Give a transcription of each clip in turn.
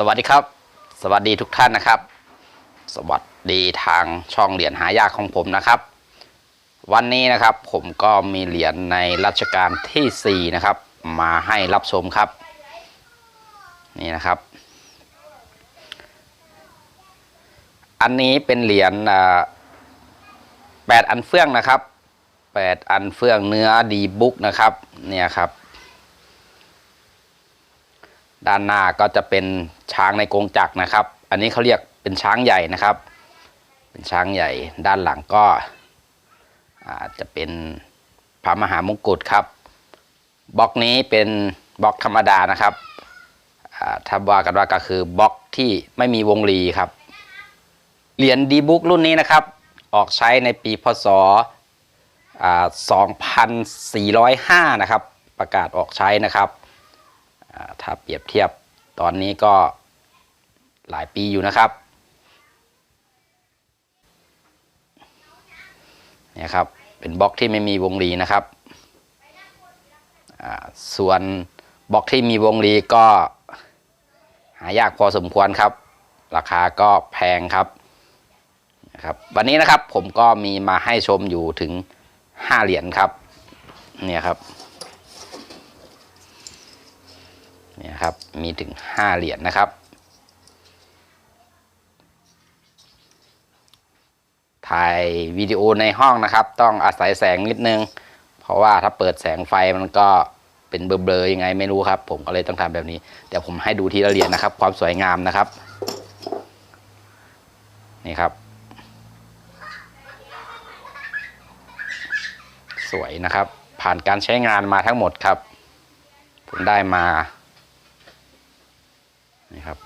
สวัสดีครับ สวัสดีทุกท่านนะครับ สวัสดีทางช่องเหรียญหายากของผมนะครับ วันนี้นะครับผมก็มีเหรียญในรัชกาลที่4นะครับ มาให้รับชมครับ นี่นะครับ อันนี้เป็นเหรียญแปดอันเฟื่องนะครับแปดอันเฟื่องเนื้อดีบุ๊กนะครับเนี่ยครับด้านหน้าก็จะเป็น ช้างในกรงจักรนะครับ อันนี้เขาเรียกเป็นช้างใหญ่นะครับ เป็นช้างใหญ่ด้านหลังก็จะเป็นพระมหามงกุฎครับบล็อกนี้เป็นบล็อกธรรมดานะครับถ้าว่ากันว่าก็คือบล็อกที่ไม่มีวงรีครับ เหรียญดีบุ๊กรุ่นนี้นะครับ ออกใช้ในปีพศอ่า2405 นะครับ ประกาศออกใช้นะครับ ถ้าเปรียบเทียบ ตอนนี้ก็หลายปีอยู่นะครับเนี่ยครับเป็นบล็อกที่ไม่มีวงรีนะครับ ส่วนบล็อกที่มีวงรีก็หายากพอสมควรครับ ราคาก็แพงครับนะครับ วันนี้นะครับผมก็มีมาให้ชมอยู่ถึง 5 เหรียญครับ เนี่ยครับ เนี่ยครับมีถึง 5 เหรียญนะครับ ถ่ายวิดีโอในห้องนะครับ ต้องอาศัยแสงนิดนึง เพราะว่าถ้าเปิดแสงไฟมันก็เป็นเบลอๆยังไงไม่รู้ครับ ผมก็เลยต้องทำแบบนี้ เดี๋ยวผมให้ดูทีละเหรียญนะครับ ความสวยงามนะครับ นี่ครับ สวยนะครับ ผ่านการใช้งานมาทั้งหมดครับ ผมได้มานี่ครับ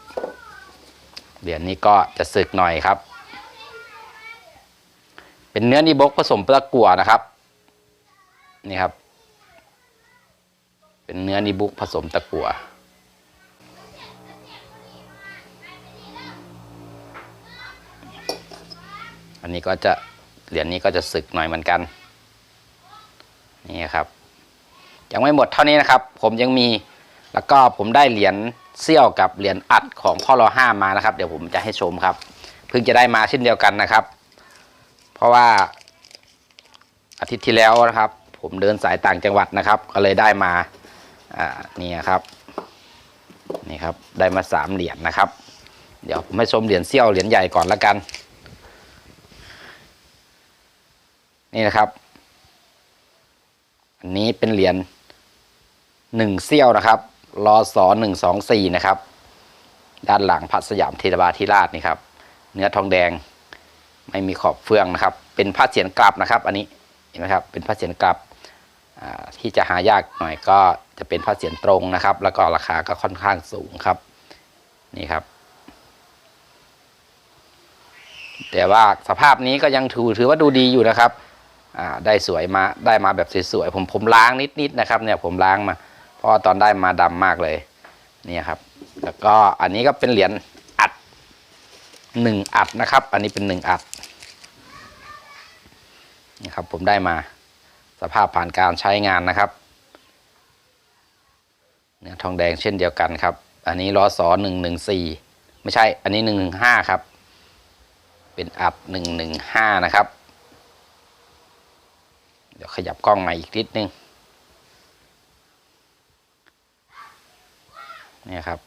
เหรียญนี้ก็จะสึกหน่อยครับ เป็นเนื้อนิบกผสมปลือกกัวนะครับ นี่ครับ เป็นเนื้อนิบุกผสมตะกัวอันนี้ก็จะเหรียญนี้ก็จะสึกหน่อยเหมือนกัน นี่ครับ ยังไม่หมดเท่านี้นะครับ ผมยังมีแล้วก็ผมได้เหรียญ เซี่ยวกับเหรียญอัดของพ่อรอห้ามานะครับ เดี๋ยวผมจะให้ชมครับ เพิ่งจะได้มาเช่นเดียวกันนะครับ เพราะว่าอาทิตย์ที่แล้วนะครับ ผมเดินสายต่างจังหวัดนะครับ ก็เลยได้มาอ่านี่ครับนี่ครับได้มาสามเหรียญนะครับ เดี๋ยวผมให้ชมเหรียญเซี่ยวเหรียญใหญ่ก่อนละกัน นี่นะครับ อันนี้เป็นเหรียญหนึ่งเซี่ยวนะครับ รอสอหนึ่งสองสี่นะครับ ด้านหลังพัดสยามเทบาธิราชนี่ครับ เนื้อทองแดงไม่มีขอบเฟืองนะครับ เป็นผ้าเสียนกลับนะครับ อันนี้เห็นไหมครับเป็นผ้าเสียนกลับที่จะหายากหน่อยก็จะเป็นผ้าเสียนตรงนะครับ แล้วก็ราคาก็ค่อนข้างสูงครับนี่ครับ แต่ว่าสภาพนี้ก็ยังถือถือว่าดูดีอยู่นะครับได้สวยมาได้มาแบบสวยๆผมผมล้างนิดๆนะครับเนี่ยผมล้างมา เพราะว่าตอนได้มาดำมากเลยนี่ครับ แล้วก็อันนี้ก็เป็นเหรียญอัดหนึ่งอัดนะครับ อันนี้เป็นหนึ่งอัดนี่ครับผมได้มาสภาพผ่านการใช้งานนะครับเนื้อทองแดงเช่นเดียวกันครับ อันนี้ล้อสอหนึ่งหนึ่งสี่ไม่ใช่อันนี้หนึ่งหนึ่งห้าครับ เป็นอัดหนึ่งหนึ่งห้านะครับ เดี๋ยวขยับกล้องมาอีกนิดนึง เนี่ยครับ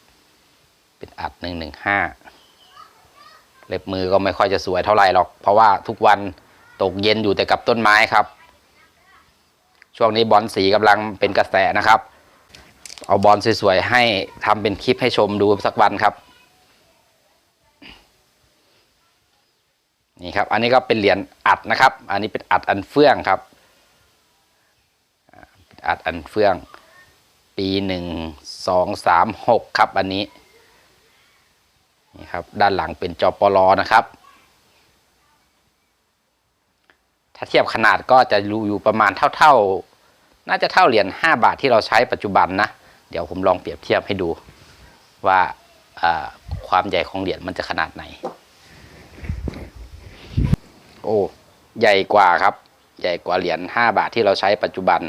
เป็นอัดหนึ่งหนึ่งห้าเล็บมือก็ไม่ค่อยจะสวยเท่าไหร่หรอก เพราะว่าทุกวันตกเย็นอยู่แต่กับต้นไม้ครับ ช่วงนี้บอลสีกำลังเป็นกระแสนะครับ เอาบอลสวยๆให้ทำเป็นคลิปให้ชมดูสักวันครับ นี่ครับ อันนี้ก็เป็นเหรียญอัดนะครับ อันนี้เป็นอัดอันเฟื่องครับอัดอันเฟื่อง ปีหนึ่งสองสามหกครับอันนี้นี่ครับด้านหลังเป็นจอปลอนะครับ ถ้าเทียบขนาดก็จะรู้อยู่ประมาณเท่าๆ น่าจะเท่าเหรียญห้าบาทที่เราใช้ปัจจุบันนะ เดี๋ยวผมลองเปรียบเทียบให้ดูว่าอ่าความใหญ่ของเหรียญมันจะขนาดไหน โอ้ ใหญ่กว่าครับ ใหญ่กว่าเหรียญห้าบาทที่เราใช้ปัจจุบัน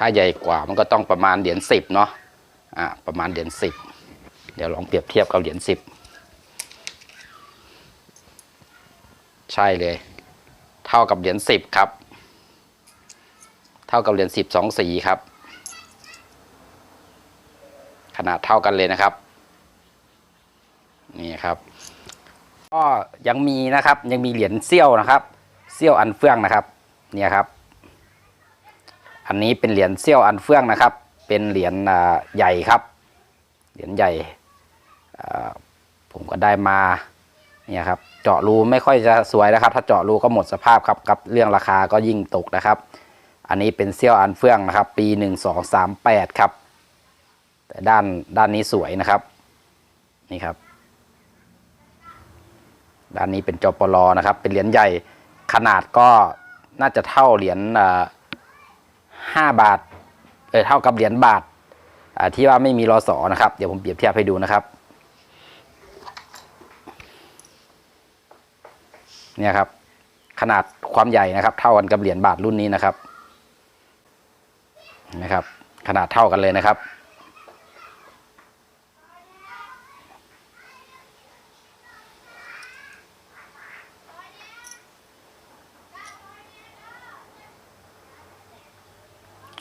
ถ้าใหญ่กว่ามันก็ต้องประมาณเหรียญสิบเนาะอ่าประมาณเหรียญสิบเดี๋ยวลองเปรียบเทียบกับเหรียญสิบใช่เลย เท่ากับเหรียญสิบครับ เท่ากับเหรียญสิบสองสีครับ ขนาดเท่ากันเลยนะครับนี่ครับก็ยังมีนะครับยังมีเหรียญเซี่ยวนะครับ เซี่ยวอันเฟื่องนะครับ เนี่ยครับ อันนี้เป็นเหรียญเซี่ยวอันเฟื่องนะครับ เป็นเหรียญใหญ่ครับ เหรียญใหญ่ผมก็ได้มาเนี่ยครับเจาะรูไม่ค่อยจะสวยนะครับ ถ้าเจาะรูก็หมดสภาพครับกับเรื่องราคาก็ยิ่งตกนะครับ อันนี้เป็นเซี่ยวอันเฟื่องนะครับ ปีหนึ่งสองสามแปดครับ แต่ด้านด้านนี้สวยนะครับนี่ครับ ด้านนี้เป็นจปลนะครับ เป็นเหรียญใหญ่ขนาดก็น่าจะเท่าเหรียญ ห้าบาทเออเท่ากับเหรียญบาทอ่าที่ว่าไม่มีรอสอนะครับ เดี๋ยวผมเปรียบเทียบให้ดูนะครับเนี่ยครับขนาดความใหญ่นะครับ เท่ากันกับเหรียญบาทรุ่นนี้นะครับนะครับ ขนาดเท่ากันเลยนะครับ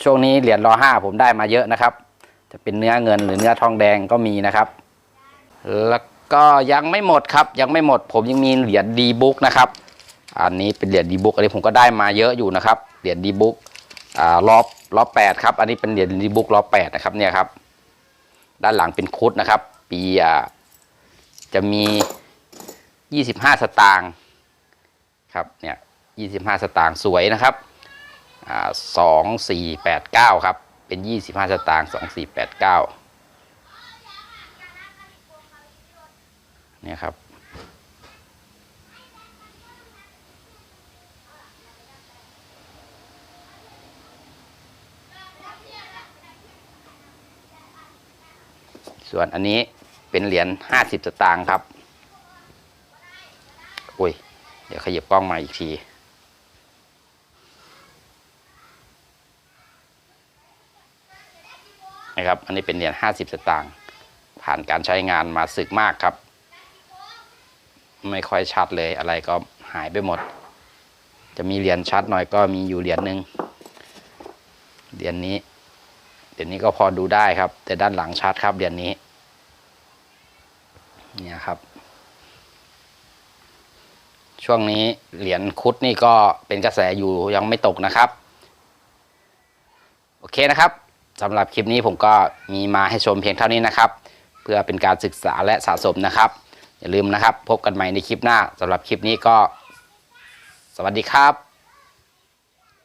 ช่วงนี้เหรียญรอห้าผมได้มาเยอะนะครับ จะเป็นเนื้อเงินหรือเนื้อทองแดงก็มีนะครับ แล้วก็ยังไม่หมดครับ ยังไม่หมด ผมยังมีเหรียญดีบุ๊กนะครับ อันนี้เป็นเหรียญดีบุ๊กอันนี้ผมก็ได้มาเยอะอยู่นะครับ เหรียญดีบุ๊กอ่ารอบรอบแปดครับ อันนี้เป็นเหรียญดีบุ๊กรอบแปดนะครับเนี่ยครับ ด้านหลังเป็นคุดนะครับ ปีอ่าจะมียี่สิบห้าสตางค์ครับเนี่ยยี่สิบห้าสตางค์สวยนะครับ สองสี่แปดเก้าครับ เป็นยี่สิบห้าสตางค์สองสี่แปดเก้าเนี่ยครับ ส่วนอันนี้เป็นเหรียญห้าสิบสตางค์ครับ อุ้ย เดี๋ยวขยับกล้องมาอีกที นะครับ อันนี้เป็นเหรียญห้าสิบสตางค์ผ่านการใช้งานมาสึกมากครับ ไม่ค่อยชัดเลยอะไรก็หายไปหมด จะมีเหรียญชัดหน่อยก็มีอยู่เหรียญหนึ่งเหรียญนี้เหรียญนี้ก็พอดูได้ครับ แต่ด้านหลังชัดครับเหรียญนี้เนี่ยครับ ช่วงนี้เหรียญคุดนี่ก็เป็นกระแสอยู่ยังไม่ตกนะครับ โอเคนะครับ สำหรับคลิปนี้ผมก็มีมาให้ชมเพียงเท่านี้นะครับ เพื่อเป็นการศึกษาและสะสมนะครับ อย่าลืมนะครับ พบกันใหม่ในคลิปหน้าสำหรับคลิปนี้ก็ สวัสดีครับ